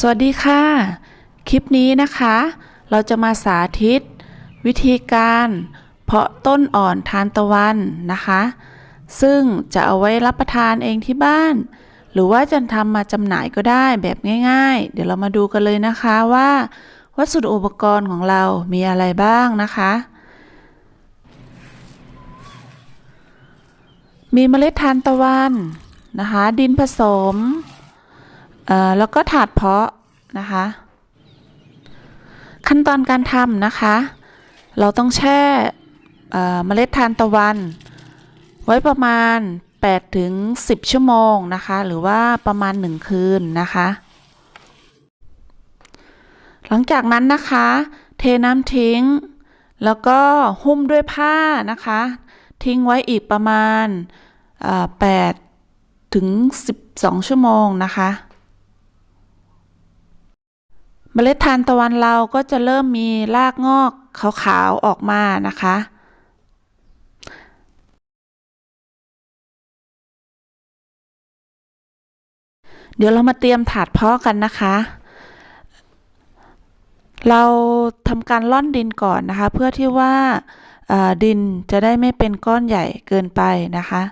สวัสดีค่ะ คลิปนี้นะคะ เราจะมาสาธิต วิธีการ เพาะต้นอ่อนทานตะวันนะคะ ซึ่งจะเอาไว้รับประทานเองที่บ้าน หรือว่าจะทำมาจำหน่ายก็ได้แบบง่าย ๆ เดี๋ยวเรามาดูกันเลยนะคะว่า วัสดุอุปกรณ์ของเรามีอะไรบ้างนะคะ มีเมล็ดทานตะวันนะคะ ดินผสม แล้วก็ถาดเพาะนะคะ ขั้นตอนการทำนะคะ เราต้องแช่เมล็ดทานตะวัน ไว้ประมาณ 8 ถึง 10 ชั่วโมงนะคะ หรือว่าประมาณ 1 คืนนะคะ หลังจากนั้นนะคะ เทน้ำทิ้ง แล้วก็หุ้มด้วยผ้านะคะ ทิ้งไว้อีกประมาณ8ถึง 12 ชั่วโมงนะคะ เมล็ดทานตะวันเราก็จะเริ่มมีรากงอกขาวๆออกมานะคะ เดี๋ยวเรามาเตรียมถาดเพาะกันนะคะ เราทำการล่อนดินก่อนนะคะ เพื่อที่ว่าดินจะได้ไม่เป็นก้อนใหญ่เกินไปนะคะ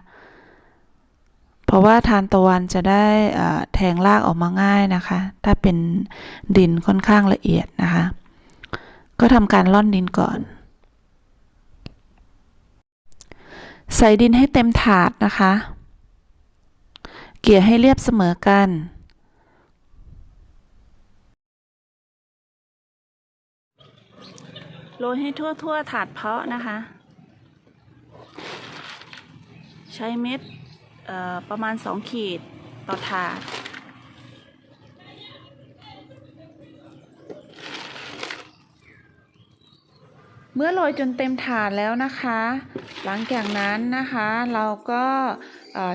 ราะว่าทานตะวันจะได้แทงรากออกมาง่ายนะคะ ถ้าเป็นดินค่อนข้างละเอียดนะคะ ก็ทำการล่อนดินก่อน ใส่ดินให้เต็มถาดนะคะ เกี่ยให้เรียบเสมอกัน โรยให้ทั่วๆถาดเพาะนะคะ ใช้เม็ด ประมาณ 2 ขีดต่อถาด เมื่อโรยจนเต็มถาดแล้วนะคะ หลังจากนั้นนะคะเราก็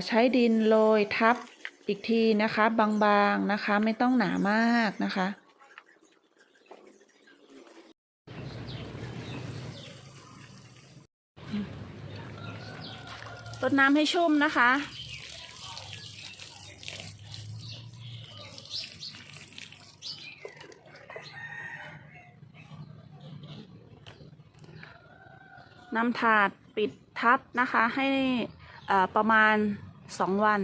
ใช้ดินโรยทับอีกทีนะคะบางๆนะคะไม่ต้องหนามากนะคะรดน้ำให้ชุ่มนะคะ นำถาดปิดทับนะคะให้ประมาณ 2 วัน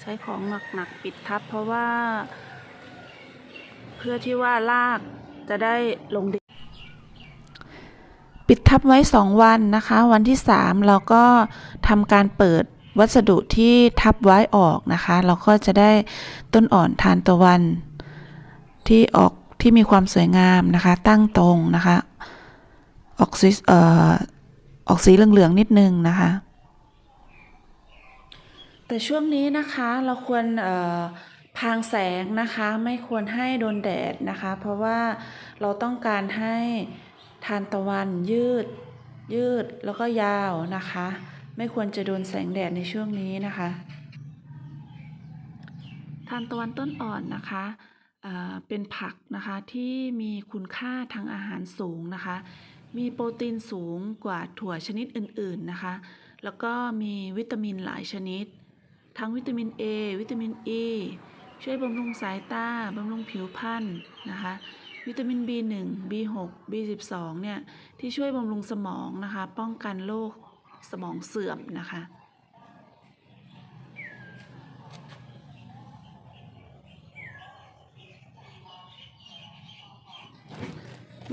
ใช้ของหนักๆปิดทับเพราะว่า เพื่อที่ว่ารากจะได้ลงดินปิดทับไว้ 2 วันนะคะ วันที่ 3 เราก็ทำการเปิดวัสดุที่ทับไว้ออกนะคะ เราก็จะได้ต้นอ่อนทานตะวันที่ออก ที่มีความสวยงามนะคะ ตั้งตรงนะคะ ออกสีเอ่อออกสีเหลืองๆนิดนึงนะคะ แต่ช่วงนี้นะคะเราควรเอ่อพรางแสงนะคะไม่ควรให้โดนแดดนะคะ เพราะว่าเราต้องการให้ทานตะวันยืดยืดแล้วก็ยาวนะคะ ไม่ควรจะโดนแสงแดดในช่วงนี้นะคะ ทานตะวันต้นอ่อนนะคะ เป็นผักนะคะที่มีคุณค่าทางอาหารสูงนะคะ มีโปรตีนสูงกว่าถั่วชนิดอื่นๆนะคะ แล้วก็มีวิตามินหลายชนิด ทั้งวิตามิน A วิตามิน E ช่วยบำรุงสายตาบำรุงผิวพรรณนะคะ วิตามิน B1 B6 B12 เนี่ยที่ช่วยบำรุงสมองนะคะ ป้องกันโรคสมองเสื่อมนะคะ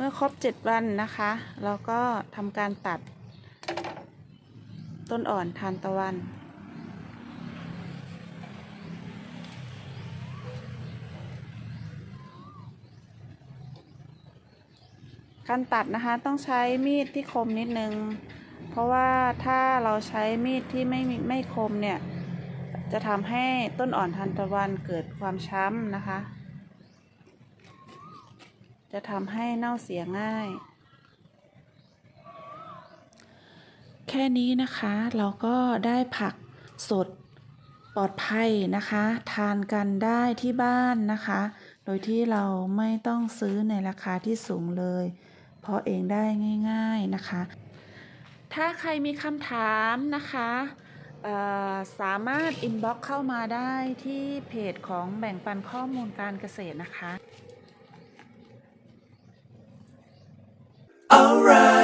มื่อครบ 7 วันนะคะ เราก็ทำการตัดต้นอ่อนทานตะวัน การตัดนะคะต้องใช้มีดที่คมนิดนึง เพราะว่าถ้าเราใช้มีดที่ไม่ไม่คมเนี่ย จะทำให้ต้นอ่อนทานตะวันเกิดความช้ำนะคะ จะทำให้เน่าเสียง่าย แค่นี้นะคะเราก็ได้ผักสดปลอดภัยนะคะ ทานกันได้ที่บ้านนะคะ โดยที่เราไม่ต้องซื้อในราคาที่สูงเลย เพราะเองได้ง่าย ๆนะคะ ถ้าใครมีคำถามนะคะสามารถอินบ็อกเข้ามาได้ที่เพจของแบ่งปันข้อมูลการเกษตรนะคะ